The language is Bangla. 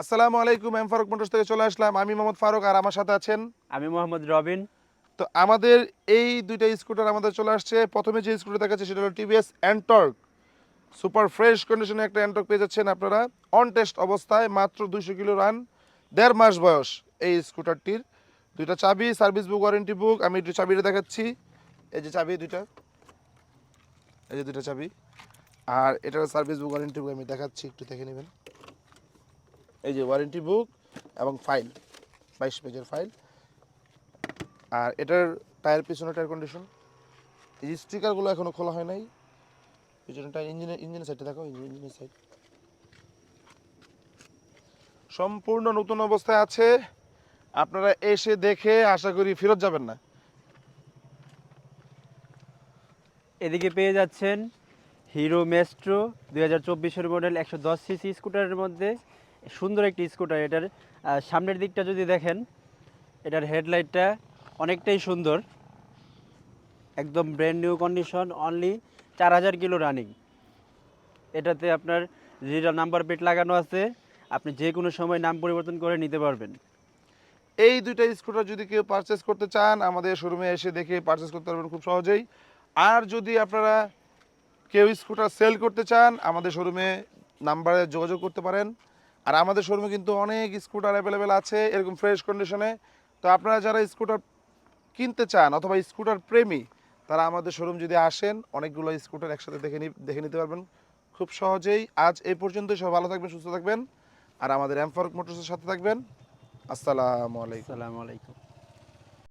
আসসালামু আলাইকুম এম ফারুক মোটরস থেকে চলে আসলাম। আমি মোহাম্মদ ফারুক আর আমার সাথে আছেন? আমি মোহাম্মদ রবিন। তো আমাদের এই দুইটা স্কুটার আমাদের চলে আসছে। প্রথমে যে স্কুটার দেখাচ্ছে সেটা হলো টিভিএস অ্যান্টর্ক সুপার ফ্রেশ কন্ডিশনে একটা অ্যান্টর্ক পেয়ে যাচ্ছেন আপনারা। অন টেস্ট অবস্থায় মাত্র দুইশো কিলো রান দেড় মাস বয়স এই স্কুটারটির দুইটা চাবি সার্ভিস বুক ওয়ারেন্টি বুক আমি একটু চাবিটা দেখাচ্ছি। এই যে চাবি দুইটা। এই যে দুইটা চাবি। আর এটার সার্ভিস বুক ওয়ারেন্টি বুক আমি দেখাচ্ছি একটু দেখে নেবেন। এই যে ওয়ারেন্টি বুক এবং ফাইল বাইশ পেজের ফাইল আর এটার টায়ার পিছনে টায়ার কন্ডিশন এই যে স্টিকারগুলো এখনও খোলা হয় নাই পিছনে টায়ার ইঞ্জিনের ইঞ্জিনের সাইডটা দেখো ইঞ্জিন ইঞ্জিনের সাইড সম্পূর্ণ নতুন অবস্থায় আছে। আপনারা এসে দেখে আশা করি ফেরত যাবেন না। এদিকে পেয়ে যাচ্ছেন হিরো মেস্ট্রো দুই হাজার চব্বিশের মডেল একশো দশ সিসি স্কুটারের মধ্যে। সুন্দর একটি স্কুটার, এটার সামনের দিকটা যদি দেখেন, এটার হেডলাইটটা অনেকটাই সুন্দর। একদম ব্র্যান্ড নিউ কন্ডিশন অনলি চার হাজার কিলো রানিং এটাতে আপনার যেটা নাম্বার প্লেট লাগানো আছে, আপনি যে কোনো সময় নাম পরিবর্তন করে নিতে পারবেন। এই দুইটা স্কুটার যদি কেউ পারচেস করতে চান, আমাদের শোরুমে এসে দেখে পারচেস করতে পারবেন খুব সহজেই। আর যদি আপনারা কেউ স্কুটার সেল করতে চান, আমাদের শোরুমে নাম্বারে যোগাযোগ করতে পারেন। আর আমাদের শোরুমে কিন্তু অনেক স্কুটার অ্যাভেলেবেল আছে, এরকম ফ্রেশ কন্ডিশনে তো আপনারা যারা স্কুটার কিনতে চান অথবা স্কুটার প্রেমী, তারা আমাদের শোরুম যদি আসেন, অনেকগুলো স্কুটার একসাথে দেখে দেখে নিতে পারবেন। খুব সহজেই। আজ এই পর্যন্তই সব ভালো থাকবেন, সুস্থ থাকবেন। আর আমাদের এমফারুক মোটরসের সাথে থাকবেন। আসসালামু আলাইকুম। আসসালামু আলাইকুম।